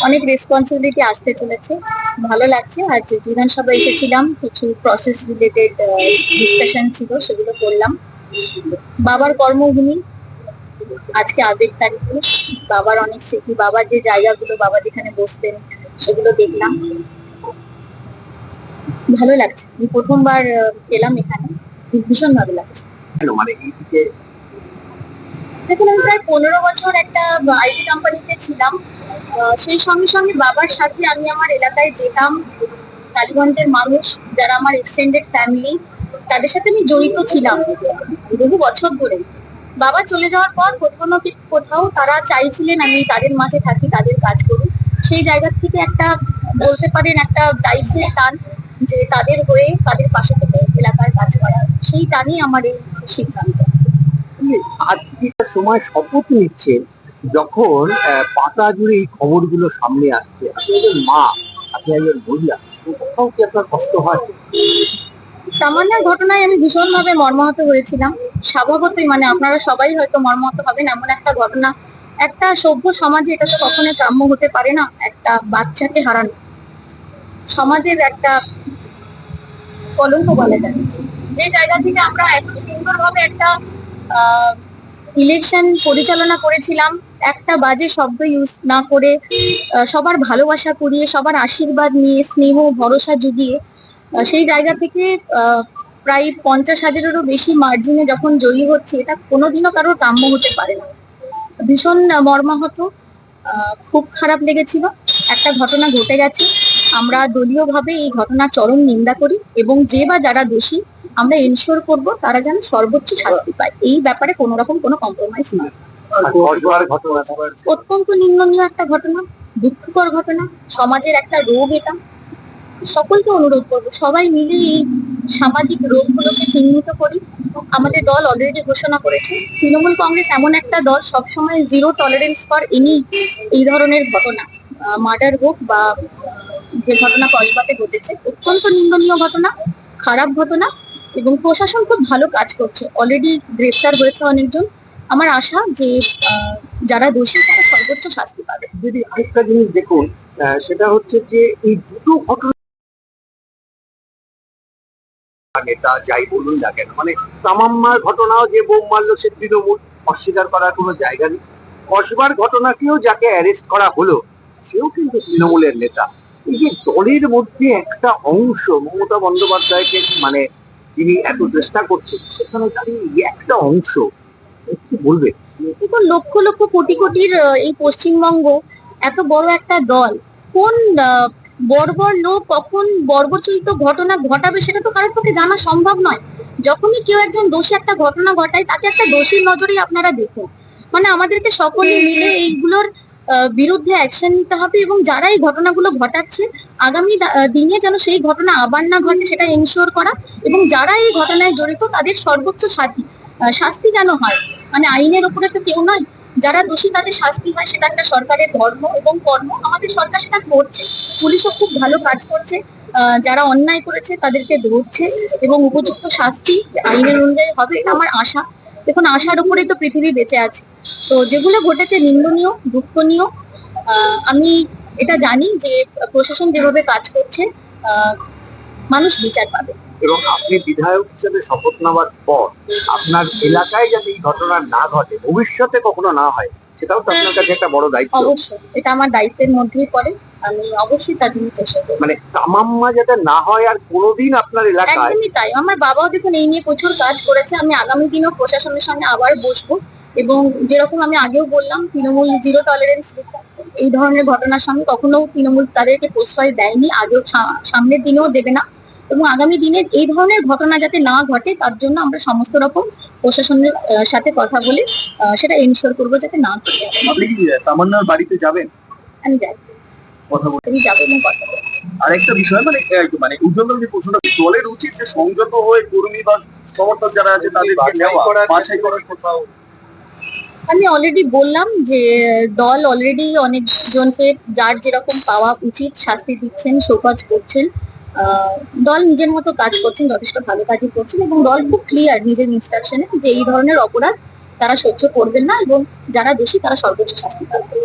অনেক রেসপন্সিবিলিটি আসতে চলেছে। ভালো লাগছে। আজ বিধানসভা এসেছিলাম কিছু প্রসেস রিলেটেড ডিসকাশন ছিল সেগুলো করলাম। বাবার কর্মভূমি আজকে আবেগ তারিখে। বাবার অনেক স্মৃতি বাবার যে জায়গাগুলো বাবা যেখানে বসতেন সেগুলো দেখলাম। ভালো লাগছে। আমি প্রথমবার এলাম এখানে। ভীষণ ভালো লাগছে মানে দেখুন আমি প্রায় পনেরো বছর একটা আইটি কোম্পানিতে ছিলাম। আহ, সেই সঙ্গে সঙ্গে বাবার সাথে আমি আমার এলাকায় যেতাম। টালিগঞ্জের মানুষ যারা আমার এক্সটেন্ডেড ফ্যামিলি তাদের সাথে আমি জড়িত ছিলাম বহু বছর ধরে। বাবা চলে যাওয়ার পর কোথাও না কোথাও তারা চাইছিলেন আমি তাদের মাঝে থাকি তাদের কাজ করি। সেই জায়গা থেকে একটা বলতে পারেন একটা দায়িত্বের টান যে তাদের হয়ে তাদের পাশে থেকে এলাকার কাজ করা সেই টানই আমার এই সিদ্ধান্ত। আজকের সময় শপথ নিচ্ছে। যখন পাতা জুড়ে এই খবরগুলো সামনে আসছে, আপনি একজন মা, আপনি একজন মহিলা কোথাও কি আপনার কষ্ট হয়? সামান্য ঘটনায় আমি ভীষণভাবে মর্মাহত হয়েছিলাম। স্বভাবতই মানে আপনারা সবাই হয়তো মর্মাহত হবেন এমন একটা ঘটনা। একটা সভ্য সমাজে এটা তো কখনোই কাম্য হতে পারে না, একটা বাচ্চাকে হারানো। সমাজের একটা কলঙ্ক বলা যায়। যে জায়গা থেকে আমরা এত সুন্দরভাবে একটা ইলেকশন পরিচালনা করেছিলাম একটা বাজে শব্দ ইউজ না করে সবার ভালোবাসা কুড়িয়ে, সবার আশীর্বাদ নিয়ে, স্নেহ, ভরসা জুগিয়ে সেই জায়গা থেকে প্রায় পঞ্চাশ হাজারেরও বেশি মার্জিনে যখন জয়ী হচ্ছে, এটা কোনোদিনও কারোর কাম্য হতে পারে না। ভীষণ মর্মাহত খুব খারাপ লেগেছিল। একটা ঘটনা ঘটে গেছে। আমরা দলীয়ভাবে এই ঘটনা চরম নিন্দা করি এবং যে বা যারা দোষী, আমরা এনশোর করব তারা যেন সর্বোচ্চ শাস্তি পায়। এই ব্যাপারে কোনো রকম কোনো কম্প্রোমাইজ নয়। অত্যন্ত নিন্দনীয় একটা ঘটনা, দুঃখকর ঘটনা, সমাজের একটা রোগ এটা। সকলকে অনুরোধ করব, সবাই মিলে এই সামাজিক রোগগুলোকে চিহ্নিত করি। আমাদের দল অলরেডি ঘোষণা করেছে। তৃণমূল কংগ্রেস এমন একটা দল, সবসময় জিরো টলারেন্স ফর এনি এই ধরনের ঘটনা মার্ডার হোক বা যে ঘটনা কলকাতায় ঘটেছে। অত্যন্ত নিন্দনীয় ঘটনা, খারাপ ঘটনা এবং প্রশাসন খুব ভালো কাজ করছে। অলরেডি গ্রেফতার হয়েছে অনেকজন। আমার আশা যে যারা দোষী, তারা সর্বোচ্চ শাস্তি পাবে। যদি আরেকটা জিনিস দেখুন সেটা হচ্ছে যে, এই দুটো ঘটনা নেতা যাই বলুন না কেন মানে তামাম্মার ঘটনাও যে বোম মারলো সে তৃণমূল, অস্বীকার করার কোনো জায়গা নেই। কসবার ঘটনাকেও যাকে অ্যারেস্ট করা হলো, সেও কিন্তু তৃণমূলের নেতা। এই যে দলের মধ্যে একটা অংশ, মমতা বন্দ্যোপাধ্যায়কে মানে যিনি এত চেষ্টা করছেন, সেখানে দাঁড়িয়ে একটা অংশ বলবে? লক্ষ লক্ষ কোটি কোটির এই পশ্চিমবঙ্গ এত বড় একটা দল। কোন বর্বর লোক কখন বর্বরচিত ঘটনা ঘটাবে সেটা তো কারোর পক্ষে জানা সম্ভব নয়। যখনই কেউ একজন দোষী একটা ঘটনা ঘটায়, তাকে একটা দোষীর নজরেই আপনারা দেখুন। মানে আমাদেরকে সকলে মিলে এইগুলোর বিরুদ্ধে অ্যাকশন নিতে হবে এবং যারা এই ঘটনাগুলো ঘটাচ্ছে, আগামী দিনে যেন সেই ঘটনা আবার না ঘটে সেটা এনশিওর করা এবং যারা এই ঘটনায় জড়িত, তাদের সর্বোচ্চ শাস্তি শাস্তি যেন হয়। মানে আইনের উপরে তো কেউ নয়। যারা দোষী, তাদের শাস্তি হয়। সেটা একটা সরকারের ধর্ম এবং কর্ম। আমাদের সরকার সেটা করছে। পুলিশও খুব ভালো কাজ করছে। যারা অন্যায় করেছে, তাদেরকে ধরছে এবং উপযুক্ত শাস্তি আইনের অনুযায়ী হবে এটা আমার আশা। দেখুন, আশার উপরেই তো পৃথিবী বেঁচে আছে। তো যেগুলো ঘটেছে নিন্দনীয়, দুঃখনীয় আমি এটা জানি যে প্রশাসন যেভাবে কাজ করছে মানুষ বিচার পাবে। এবং আপনি বিধায়ক হিসেবে শপথ নেওয়ার পর আপনার এলাকায় যাতে এই ঘটনা না ঘটে ভবিষ্যতে কখনো না হয় সেটাও তো আপনার কাছে একটা বড় দায়িত্ব। অবশ্যই এটা আমার দায়িত্বের মধ্যেই পড়ে আমি অবশ্যই তার জন্য চেষ্টা করব। মানে তামাম্মা যাতে না হয় আর কোনোদিন আপনার এলাকায় একদমই তাই আমার বাবাও দেখুন এই নিয়ে প্রচুর কাজ করেছে আমি আগামী দিনেও প্রশাসনের সঙ্গে আবার বসবো এবং যেরকম আমি আগেও বললাম তৃণমূল জিরো টলারেন্স এই ধরনের ঘটনার সঙ্গে কখনো তৃণমূল তাদেরকে প্রশ্রয় দেয়নি আগেও সামনের দিনেও দেবে না। এবং আগামী দিনে এই ধরনের ঘটনা যাতে না ঘটে তার জন্য আমরা সমস্ত রকম প্রশাসনের সাথে কথা বলে সেটা এনশিওর করব যাতে না ঘটে। আপনি কি তামান্নার বাড়িতে যাবেন? আমি যাই। কথা বলতে আমি যাব এবং কথা আরেকটা বিষয় মানে মানে উজ্জ্বল যে প্রশ্নটা দলের উচিত যে সংযত হয়ে কর্মী বা সমর্থক যারা আছে বাছাই করার কোথাও আমি অলরেডি বললাম যে দল অলরেডি অনেকজনকে যার যেরকম পাওয়া উচিত শাস্তি দিচ্ছেন শোকজ করছেন। দল নিজের মতো কাজ করছেন, যথেষ্ট ভালো কাজই করছেন এবং দল খুব ক্লিয়ার নিজের ইনস্ট্রাকশনে যে এই ধরনের অপরাধ তারা সহ্য করবেন না এবং যারা দোষী তারা সর্বোচ্চ শাস্তি পাবে